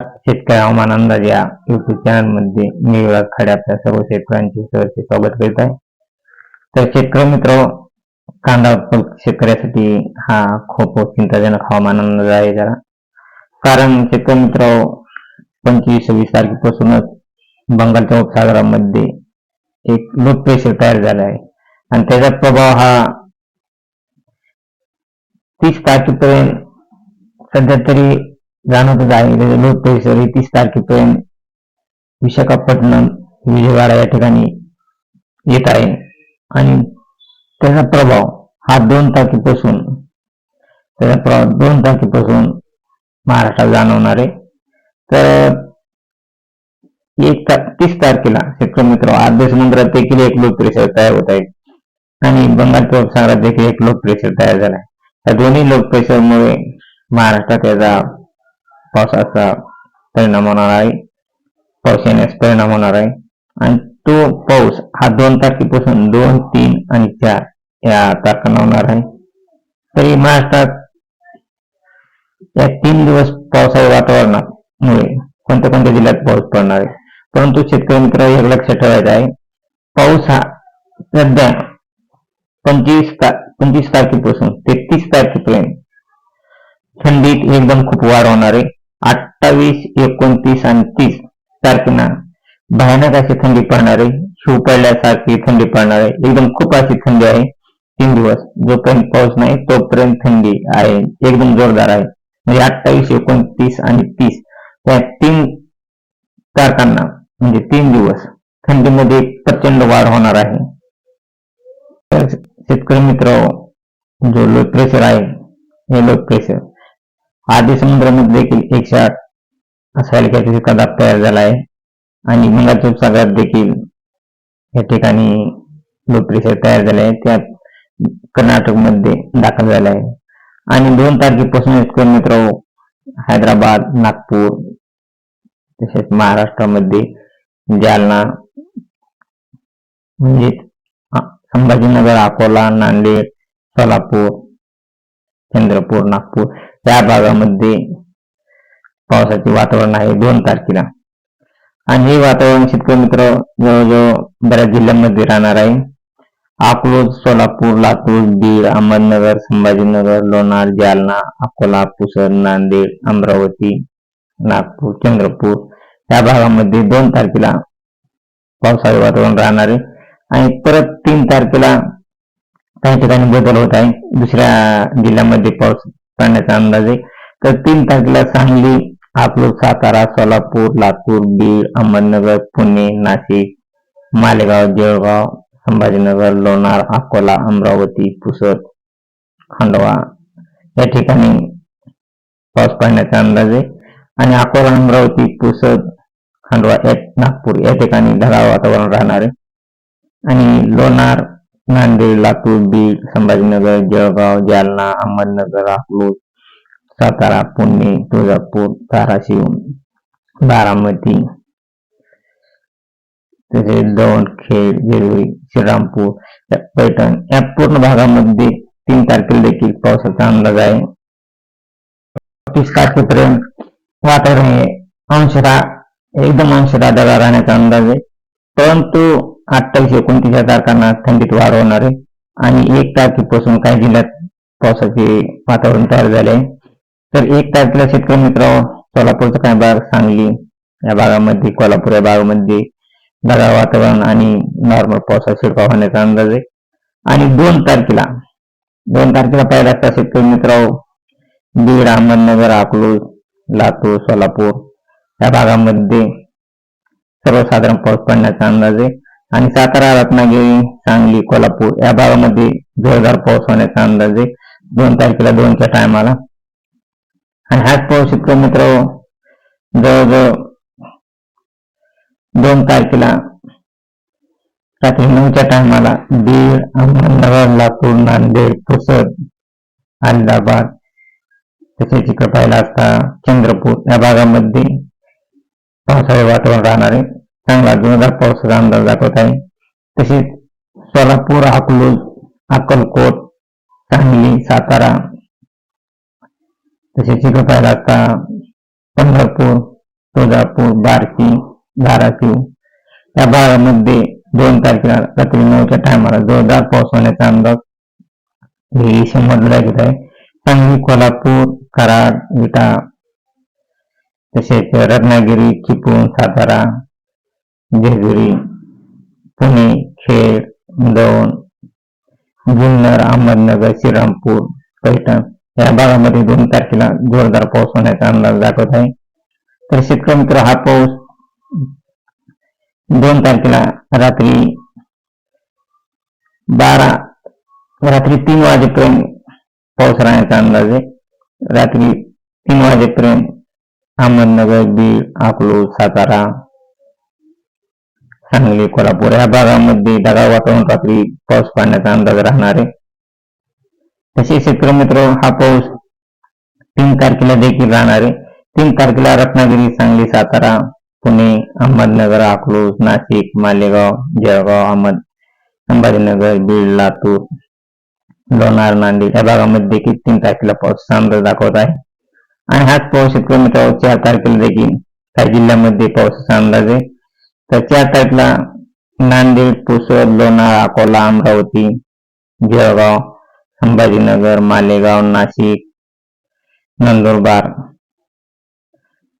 शेतकरी हवामान अंदाज या युट्यूब चॅनलमध्ये मी विराज खाडे आपल्या सर्व शेतकऱ्यांचे सहर्ष स्वागत करीत आहे. तर शेतकरी मित्र कांदा उत्पादक शेतकऱ्यासाठी हा खूप चिंताजनक हवामान अंदाज आहे जरा. कारण शेतकरी मित्र पंचवीस सव्वीस तारखेपासूनच बंगालच्या उपसागरामध्ये एक लो प्रेशर तयार झाला आहे. आणि त्याचा प्रभाव हा तीस तारखेपर्यंत सध्या तरी जाणवतच आहे लोक परिसर हे तीस तारखेपर्यंत विशाखापट्टणम विजयवाडा या ठिकाणी येत आहे. आणि त्याचा प्रभाव हा दोन तारखेपासून त्याचा प्रभाव दोन तारखेपासून महाराष्ट्रात जाणवणार आहे. तर एक तीस तारखेला शेतकरी मित्र आर्ध मंदिरात देखील एक लो तयार होत आहे. आणि बंगालच्या उपसागरात देखील एक लो तयार झाला आहे. या दोन्ही लो महाराष्ट्रात याचा पावसाचा परिणाम होणार आहे. पाऊस येण्यास परिणाम होणार आहे. आणि तो पाऊस हा दोन तारखेपासून दोन तीन आणि चार या तारखांना होणार आहे. तरी महाराष्ट्रात या तीन दिवस पावसाळी वातावरणामुळे कोणत्या कोणत्या जिल्ह्यात पाऊस पडणार आहे? परंतु शेतकरी मित्र एक लक्षात ठेवायचं आहे. पाऊस हा सध्या पंचवीस ता पंचवीस तारखेपासून ते तीस तारखेपर्यंत थंडीत एकदम खूप वाढ होणार आहे. एकोणतीस आणि तीस तारखेला भयानक अशी थंडी पडणार आहे शिव पडल्यासारखी थंडी एकदम खूप अशी थंडी आहे. तीन दिवस, जोपर्यंत पाऊस नाही, तोपर्यंत थंडी आहे. एकदम जोरदार अठ्ठावीस एकोणतीस आणि तीस तीन तारखांना तीन दिवस ठंड थंडीमध्ये प्रचंड वाढ होणार आहे. मित्र, जो लो प्रेशर हे लो प्रेशर आधी समुद्रामध्ये देखील एकशे आठ असा हलक्याचा कदाप तयार झाला आहे. आणि बंगालच्या सागरात देखील या ठिकाणी लोकप्रिय तयार झाले आहे. त्यात कर्नाटकमध्ये दाखल झाले आहे. आणि दोन तारखेपासून मित्र? हैदराबाद नागपूर तसेच महाराष्ट्रामध्ये जालना म्हणजे संभाजीनगर अकोला नांदेड सोलापूर चंद्रपूर नागपूर या भागामध्ये पावसाचे वातावरण आहे दोन तारखेला. आणि हे वातावरण शेतकरी मित्र जवळजवळ बऱ्याच जिल्ह्यांमध्ये राहणार आहे. अकलोज सोलापूर लातूर बीड अहमदनगर संभाजीनगर लोणार जालना अकोला पुसद नांदेड अमरावती नागपूर चंद्रपूर या भागामध्ये दोन तारखेला पावसाळी वातावरण राहणार आहे. आणि परत तीन तारखेला काही ठिकाणी बदल होत आहे. दुसऱ्या जिल्ह्यामध्ये पाऊस पाण्याचा अंदाज आहे. तर तीन तारखेला सांगली आपलं सातारा सोलापूर लातूर बीड अहमदनगर पुणे नाशिक मालेगाव जळगाव संभाजीनगर लोणार अकोला अमरावती पुसद खंडवा. या ठिकाणी पाऊस पाहण्याचा अंदाज आहे. आणि अकोला अमरावती पुसद खंडवा या नागपूर या ठिकाणी ढगाळ वातावरण राहणार आहे. आणि लोणार नांदेड लातूर, बीड, संभाजीनगर, जळगाव, जालना, अहमदनगर, अकलूज, सातारा, पुणे, तुळजापूर, धाराशिव, बारामती. तसेच दौंड खेड श्रीरामपूर पैठण, या पूर्ण भागामध्ये तीन तारखेला देखील पावसाचा अंदाज आहे. तीस तारखेपर्यंत वातावरण हे अंशतः, एकदम अंशतः ढगाळ राहण्याचा अंदाज आहे. परंतु अठ्ठावीस एकोणतीस या तारखांना थंडीत वाढ होणार आहे? आणि एक तारखेपासून काही जिल्ह्यात पावसाचे वातावरण तयार झाले आहे? तर एक तारखेला शेतकरी मित्र सोलापूरचा काही भाग सांगली या भागामध्ये कोल्हापूर या भागामध्ये ढगाळ वातावरण आणि नॉर्मल पावसाचा शिरकाव होण्याचा अंदाज आहे. आणि दोन तारखेला दोन तारखेला पहिला असता शेतकरी मित्र बीड अहमदनगर अकलूज लातूर सोलापूर या भागामध्ये सर्वसाधारण पाऊस पडण्याचा अंदाज आहे. आणि सातारा रत्नागिरी सांगली कोल्हापूर या भागामध्ये जोरदार पाऊस होण्याचा अंदाज आहे. दोन तारखेला दोनच्या टायमाला आणि हाच पाऊस इतकं मित्र जवळजवळ दोन तारखेला रात्री नऊच्या टायमाला बीड अहमदनगर लातूर नांदेड पुसद अहमदाबाद तसेच इकडे पाहिला असता चंद्रपूर या भागामध्ये पावसाळी वातावरण राहणार आहे. चांगला जोरदार पावसाचा अंदाज दाखवत आहे. तसेच सोलापूर अकलूज अक्कलकोट सांगली सातारा तसेच इकडे पाहिला असता पंढरपूर तुळजापूर बार्शी धाराशिव. या भागामध्ये दोन तारखेला रात्री नऊच्या टायमाला जोरदार पाऊस होण्याचा अंदाज ही आहे. सांगली कोल्हापूर कराड विटा तसेच रत्नागिरी चिपळूण सातारा जेजुरी पुणे खेड दौंड जुन्नर अहमदनगर श्रीरामपूर पैठण या भागामध्ये दोन तारखेला जोरदार पाऊस होण्याचा अंदाज दाखवत आहे. तर शेतकरी मित्र हा पाऊस दोन तारखेला रात्री बारा रात्री तीन वाजेपर्यंत पाऊस राहण्याचा अंदाज आहे. रात्री तीन वाजेपर्यंत अहमदनगर बीड अकलूज सातारा सांगली कोल्हापूर या भागामध्ये ढगाळ वातावरण रात्री पाऊस पाडण्याचा अंदाज राहणार. आहे तसेच शेतकरी मित्र हा पाऊस तीन तारखेला देखील राहणार. आहे तीन तारखेला रत्नागिरी सांगली सातारा पुणे अहमदनगर अकलूज नाशिक मालेगाव जळगाव अहमद संभाजीनगर बीड लातूर लोणार नांदेड या भागामध्ये देखील तीन तारखेला पाऊस अंदाज दाखवत आहे. आणि हाच पाऊस शेतकरी मित्रांनो चार तारखेला देखील काही जिल्ह्यामध्ये पावसाचा अंदाज आहे. तर चार नांदेड पुसद लोणार अकोला अमरावती जळगाव संभाजीनगर मालेगाव नाशिक नंदुरबार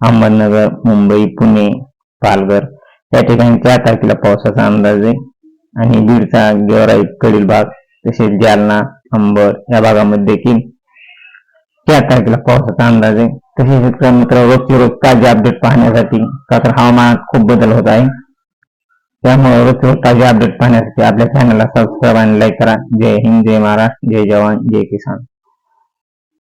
अहमदनगर मुंबई पुणे पालघर या ठिकाणी चार तारखेला पावसाचा अंदाज आहे. आणि बीडचा गेवराई कडील भाग तसेच जालना अंबर या भागामध्ये देखील चार तारखेला पावसाचा अंदाज आहे. तसेच शेतकरी मित्र रोजचे रोज ताजे अपडेट पाहण्यासाठी का तर हवामानात खूप बदल होत आहे. त्यामुळे रोज रोज ताजे अपडेट पाहण्यासाठी आपल्या चॅनलला सबस्क्राईब आणि लाईक करा. जय हिंद जय महाराष्ट्र जय जवान जय किसान.